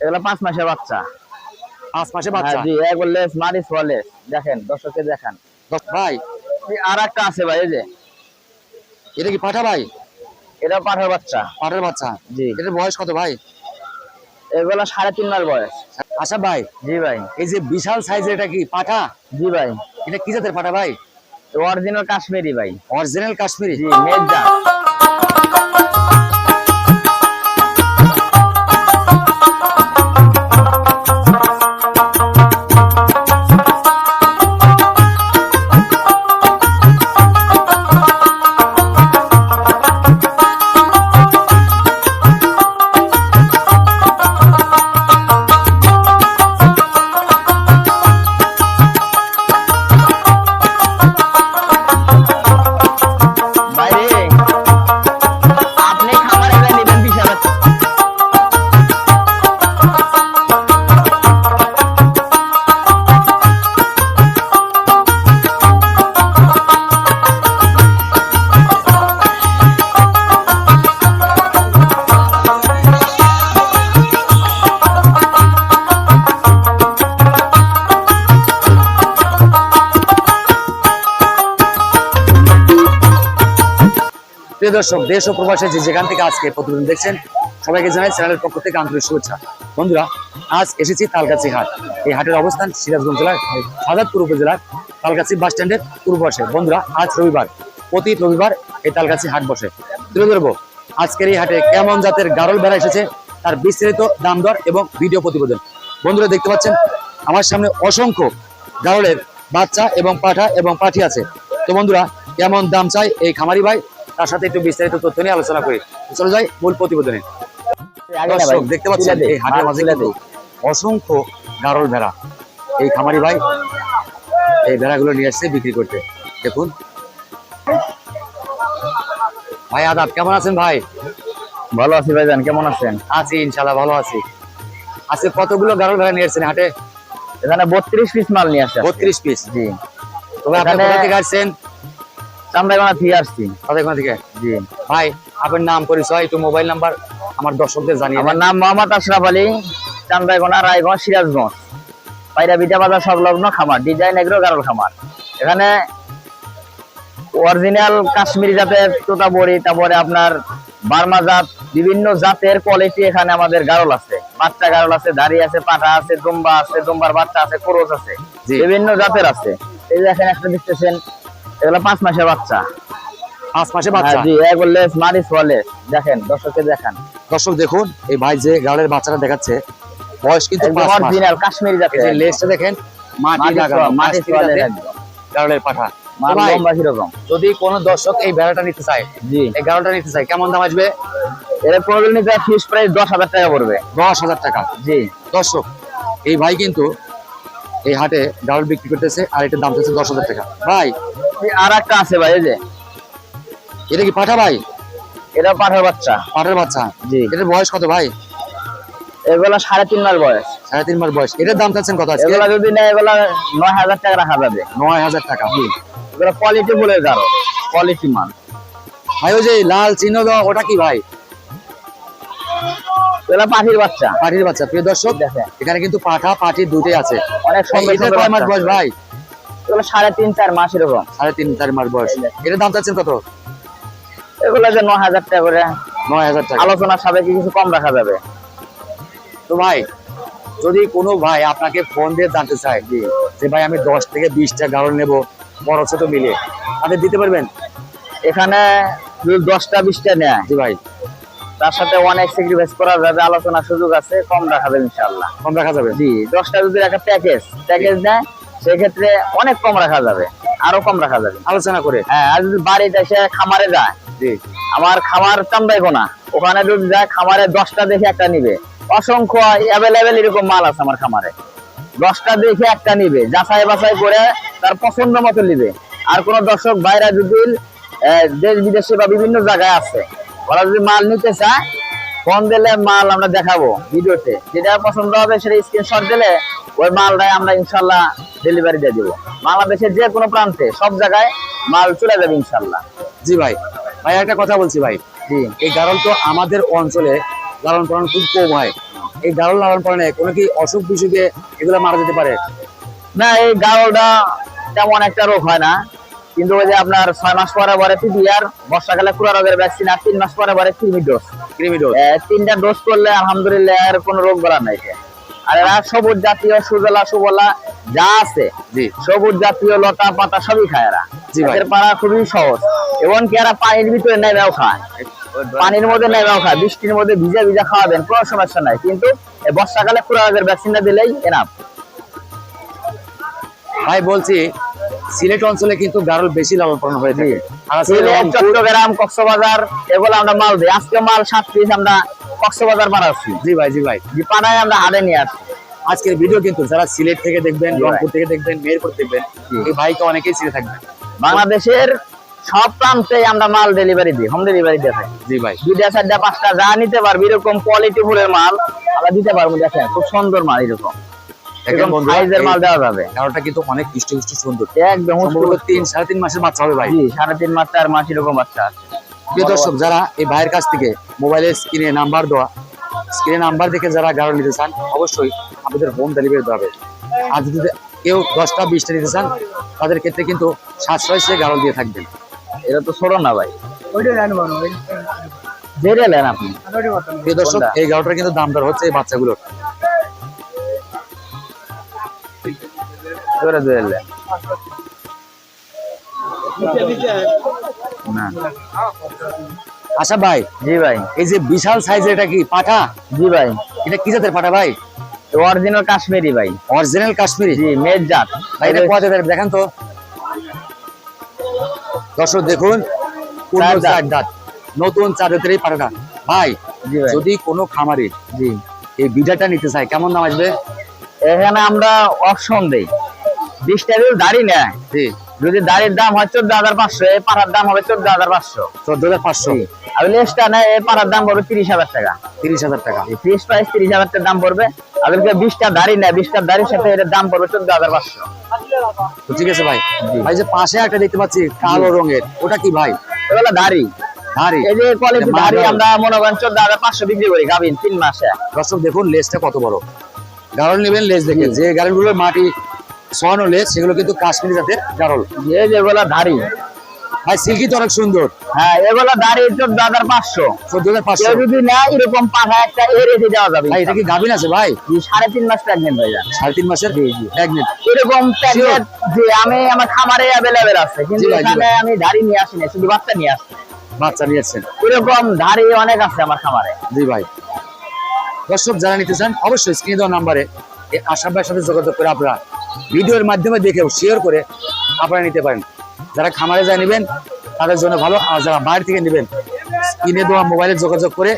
এগুলো পাঁচ মাসের বাচ্চা। পাঁচ মাসে হ্যাঁ, বাচ্চা জি এগুলো লেস মারিস দেখেন দর্শককে দেখান। ভাই। আর একটা আছে ভাই এই যে। এটা কি পাঠা ভাই? এটা পাঠার বাচ্চা। পাঠার বাচ্চা? জি। এটার বয়স কত ভাই? এগুলো সাড়ে তিন মাস বয়স। আচ্ছা ভাই জি ভাই। এই যে বিশাল সাইজের এটা কি পাঠা? জি ভাই। এটা কি জাতের পাঠা ভাই? অরিজিনাল কাশ্মীরি ভাই। অরিজিনাল কাশ্মীরি। জি মেজা প্রিয় দর্শক, দেশ ও প্রবাসে যে যেখান থেকে আজকে প্রতিদিন দেখছেন, সবাইকে জানাই চ্যানেলের পক্ষ থেকে আন্তরিক শুভেচ্ছা। বন্ধুরা, আজ এসেছি তালগাছি হাট। এই হাটের অবস্থান সিরাজগঞ্জ জেলার সাজাদপুর উপজেলার তালগাছি বাস স্ট্যান্ডের পূর্ব পাশে। বন্ধুরা, আজ রবিবার, প্রতি রবিবার এই তালগাছি হাট বসে। তুলে ধরবো, আজকের এই হাটে কেমন জাতের গারল বেড়া এসেছে, তার বিস্তারিত দাম দর এবং ভিডিও প্রতিবেদন। বন্ধুরা, দেখতে পাচ্ছেন, আমার সামনে অসংখ্য গারলের বাচ্চা এবং পাঠা এবং পাঠি আছে। তো বন্ধুরা, কেমন দাম চাই এই খামারি ভাই? তার সাথে একটু বিস্তারিত তথ্য নিয়ে আলোচনা করি। চলে যাই মূল প্রতিবেদনে। দর্শক দেখতে পাচ্ছেন এই হাটের মাঝে তুলে কিন্তু দে। অসংখ্য গারল ভেড়া এই খামারি ভাই এই ভেড়াগুলো নিয়ে আসছে বিক্রি করতে। দেখুন। ভাই আদাব কেমন আছেন ভাই? ভালো আছি ভাই ভাইজান কেমন আছেন? আছি ইনশাল্লাহ ভালো আছি। আজকে কতগুলো গারল ভেড়া নিয়ে আসছেন হাটে? এখানে বত্রিশ পিস মাল নিয়ে আসছে বত্রিশ পিস। জি। তবে আপনি কোথা থেকে আসছেন? চামড়াগোনা থেকে আসছি। তাদের থেকে? জি। ভাই আপনার নাম পরিচয় একটু মোবাইল নাম্বার আমার দর্শকদের জানিয়ে আমার নাম মোহাম্মদ আশরাফ আলী চামড়াগোনা রায়গঞ্জ সিরাজগঞ্জ। পায়রা বাজার সংলগ্ন খামার ডিজাইন এগ্রো গারল খামার। এখানে অরিজিনাল কাশ্মীরি জাতের তোতাবড়ি তারপরে আপনার বার্মা জাত বিভিন্ন জাতের কোয়ালিটি এখানে আমাদের গারল আছে। বাচ্চা গারল আছে দাড়ি আছে পাটা আছে দুম্বা আছে দুম্বার বাচ্চা আছে খরচ আছে। বিভিন্ন জাতের আছে। এই যে এখানে একটা দেখতেছেন এগুলো পাঁচ মাসের বাচ্চা। পাঁচ মাসে হ্যাঁ, বাচ্চা জি এগুলো মারিস বলে। দেখেন দর্শককে দেখান। দর্শক দেখুন এই ভাই যে গাড়ের বাচ্চাটা দেখাচ্ছে বয়স কিন্তু অরিজিনাল কাশ্মীরি জাতের। যে লেজটা দেখেন মাটি ছোঁয়া, মাটি। গাড়লের পাঠা। যদি কোনো দর্শক এই ভেড়াটা নিতে চায় জি। এই নিতে চায় কেমন দাম আসবে? এর প্রয়োজন নিতে ফিস প্রাইস দশ হাজার টাকা পড়বে। দশ হাজার টাকা। জি। দর্শক এই ভাই কিন্তু এই হাটে গাড়ল বিক্রি করতেছে আর এটার দাম হচ্ছে দশ হাজার টাকা। ভাই আর একটা আছে ভাই এই যে। এটা কি পাঠা ভাই? এটা পাঠার বাচ্চা। পাঠার বাচ্চা? জি। এটার বয়স কত ভাই? এগুলো সাড়ে তিন মাস বয়স। সাড়ে তিন মাস বয়স। এটার দাম চাচ্ছেন কত আজকে? এগুলো যদি নেয় এগুলো নয় হাজার টাকা রাখা যাবে। নয় হাজার টাকা। এগুলো কোয়ালিটি বলে কোয়ালিটি মাল ভাই ওই যে লাল চিহ্ন দেওয়া ওটা কি ভাই? এগুলো পাখির বাচ্চা। পাঠির বাচ্চা। প্রিয় দর্শক এখানে কিন্তু পাঠা পাঠি দুটোই আছে। অনেক সুন্দর কয় মাস বয়স ভাই? এগুলো সাড়ে তিন চার মাস এরকম। সাড়ে তিন চার মাস বয়স। এটার দাম চাচ্ছেন কত? এগুলো যে নয় হাজার টাকা করে। নয় হাজার টাকা। আলোচনার সাপেক্ষে কিছু কম রাখা যাবে। তো ভাই যদি কোনো ভাই আপনাকে ফোন দিয়ে জানতে চায় যে ভাই আমি দশ থেকে বিশটা গাড়ল নেব বড় ছোট মিলে তাদের দিতে পারবেন? এখানে দশটা বিশটা নেয়। জি ভাই। তার সাথে অনেক স্যাক্রিফাইস করা যাবে আলোচনার সুযোগ আছে কম রাখা যাবে ইনশাল্লাহ কম রাখা যাবে? জি দশটা যদি একটা প্যাকেজ প্যাকেজ নেয় সেক্ষেত্রে অনেক কম রাখা যাবে আরও কম রাখা যাবে। আলোচনা করে। হ্যাঁ আর যদি বাড়িতে এসে খামারে যায় জি। আমার খামার চান্দাইবো না। ওখানে যদি যায় খামারে দশটা দেখে একটা নিবে। অসংখ্য অ্যাভেলেবেল এরকম মাল আছে আমার খামারে। দশটা দেখে একটা নিবে যাচাই বাছাই করে তার পছন্দ মতো নিবে। আর কোন দর্শক বাইরে যদি দেশ বিদেশে বা বিভিন্ন জায়গায় আছে ওরা যদি মাল নিতে চায় ফোন দিলে মাল আমরা দেখাবো ভিডিওতে। যেটা পছন্দ হবে সেটা স্ক্রিনশট দিলে ওই মালটাই আমরা ইনশাল্লাহ ডেলিভারি দিয়ে দেবো। বাংলাদেশের যে কোনো প্রান্তে সব জায়গায় মাল চলে যাবে ইনশাল্লাহ। জি ভাই ভাই একটা কথা বলছি ভাই। জি। এই গাড়ল তো আমাদের অঞ্চলে লালন পালন খুব কম হয়। এই গাড়ল লালন পালনে কোনো কি অসুখ বিসুখে এগুলো মারা যেতে পারে? না এই গাওলটা তেমন একটা রোগ হয় না। কিন্তু ওই যে আপনার ছয় মাস পরে পরে পিপিআর বর্ষাকালে কুড়া রোগের ভ্যাকসিন আর তিন মাস পরে পরে কৃমি ডোজ কৃমি ডোজ তিনটা ডোজ করলে আলহামদুলিল্লাহ এর কোনো রোগ বলা নাই আর এরা সবুজ জাতীয় সুজলা সুবলা যা আছে জি। সবুজ জাতীয় লতা পাতা সবই খায় এরা। এদের পাড়া খুবই সহজ। এরা পানির ভিতরে নেমেও খায়। পানির মধ্যে নেমেও খায়। বৃষ্টির মধ্যে ভিজা ভিজা খাওয়াবেন কোনো সমস্যা নাই। কিন্তু বর্ষাকালে কুড়া রোগের ভ্যাকসিনটা দিলেই এনাফ ভাই বলছি সিলেট অঞ্চলে কিন্তু গাড়ল বেশি পালন হয়ে থাকে। চট্টগ্রাম কক্সবাজার এগুলো আমরা মাল দিই। আজকে মাল সাত পিস আমরা কক্সবাজার পাঠাচ্ছি জি ভাই জি ভাই। যে পাড়ায় আমরা হাটে নিয়ে আসছি আজকের ভিডিও কিন্তু যারা সিলেট থেকে দেখবেন রংপুর থেকে দেখবেন মেহেরপুর দেখবেন এই ভাইকে অনেকেই চিনে থাকবেন। বাংলাদেশের সব প্রান্তে আমরা মাল ডেলিভারি দিই হোম ডেলিভারি দিয়ে থাকি। জি ভাই। দুইটা চারটা পাঁচটা যা নিতে পারবি এরকম কোয়ালিটি ফুলের মাল আমরা দিতে পারব দেখেন খুব সুন্দর মাল এরকম। সাইজের মাল দেওয়া যাবে। গাড়লটা কিন্তু অনেক সুন্দর। একদম তিন সাড়ে তিন মাসের বাচ্চা হবে ভাই। সাড়ে তিন মাস চার মাস এরকম বাচ্চা আছে। প্রিয় দর্শক যারা এই ভাইয়ের কাছ থেকে মোবাইলের স্ক্রিনে নাম্বার দেওয়া স্ক্রিনে নাম্বার দেখে যারা নিতে চান অবশ্যই আপনাদের হোম ডেলিভারি দেওয়া হবে। আর যদি কেউ দশটা বিশটা নিতে চান তাদের ক্ষেত্রে কিন্তু সাশ্রয় সে গাড়ল দিয়ে থাকবেন। এটা তো ছোট না ভাই। নেন আপনি। প্রিয় দর্শক এই গাড়লটার কিন্তু দাম দর হচ্ছে এই বাচ্চাগুলোর। জোরে জোরে। না। আশা ভাই জি ভাই। এই যে বিশাল সাইজের এটা কি পাঠা? জি ভাই। এটা কি জাতের পাঠা ভাই? অরিজিনাল কাশ্মীরি ভাই। অরিজিনাল কাশ্মীরি? জি মেজ জাত। ভাই এটা কত জাতের? দেখেন তো। দর্শক দেখুন চার দাঁত। নতুন চার দাঁতের এই পাঠাটা। ভাই জি ভাই। যদি কোনো খামারি জি। এই বিডাটা নিতে চায় কেমন দাম আসবে? এখানে আমরা অপশন দেই। বিশটা যদি দাড়ি নেয়। যদি দাড়ির দাম হয় চোদ্দ হাজার পাঁচশো এই পাড়ার দাম হবে চোদ্দ হাজার পাঁচশো। চোদ্দ হাজার পাঁচশো। আর লেসটা নেয় পাড়ার দাম পড়বে তিরিশ হাজার টাকা। তিরিশ হাজার টাকা। ফিক্স প্রাইস তিরিশ হাজার টাকা দাম পড়বে। বিশটা দাড়ি নেয় বিশটা দাড়ির সাথে দাম পড়বে চোদ্দ হাজার পাঁচশো। তো ঠিক আছে ভাই। ভাই যে পাশে একটা দেখতে পাচ্ছি কালো রঙের ওটা কি ভাই? এগুলো দাড়ি। এই যে কোয়ালিটি দাড়ি আমরা মনে করেন চোদ্দ হাজার পাঁচশো বিক্রি করি গাভিন তিন মাসে। দর্শক দেখুন লেজটা কত বড়। গারল নেবেন লেজ দেখে যে গারলগুলোর মাটি সোয়ানো লেজ সেগুলো কিন্তু কাশ্মীরি জাতের গারল। এই যেগুলো দাড়ি। ভাই সিল্কি তো অনেক সুন্দর। হ্যাঁ এগুলো দাড়ি চোদ্দ হাজার পাঁচশো। চোদ্দ হাজার পাঁচশো। যদি নেয় এরকম পাখা একটা এ রেখে দেওয়া যাবে। ভাই এটা কি গাভিন আছে ভাই? সাড়ে তিন মাস প্রেগনেন্ট হয়ে সাড়ে তিন মাসের এরকম যে আমি আমার খামারে অ্যাভেলেবেল আছে। কিন্তু এখানে। আমি দাড়ি নিয়ে আসিনি শুধু বাচ্চা নিয়ে আসছি। বাচ্চা নিয়েছেন এরকম দাড়ি অনেক আছে আমার খামারে। জি ভাই। দর্শক যারা নিতে চান, অবশ্যই স্ক্রিনে দেওয়া নাম্বারে আশা ভাইয়ের সাথে যোগাযোগ করে আপনারা ভিডিওর মাধ্যমে দেখেও শেয়ার করে আপনারা নিতে পারেন। যারা খামারে যা নেবেন, তাদের জন্য ভালো। আর যারা বাইরে থেকে নেবেন স্ক্রিনে দেওয়া মোবাইলে যোগাযোগ করে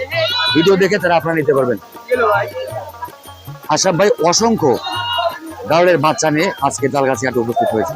ভিডিও দেখে তারা আপনারা নিতে পারবেন। আশাফ ভাই অসংখ্য গাউলের বাচ্চা নিয়ে আজকে তালগাছি হাটে উপস্থিত হয়েছে।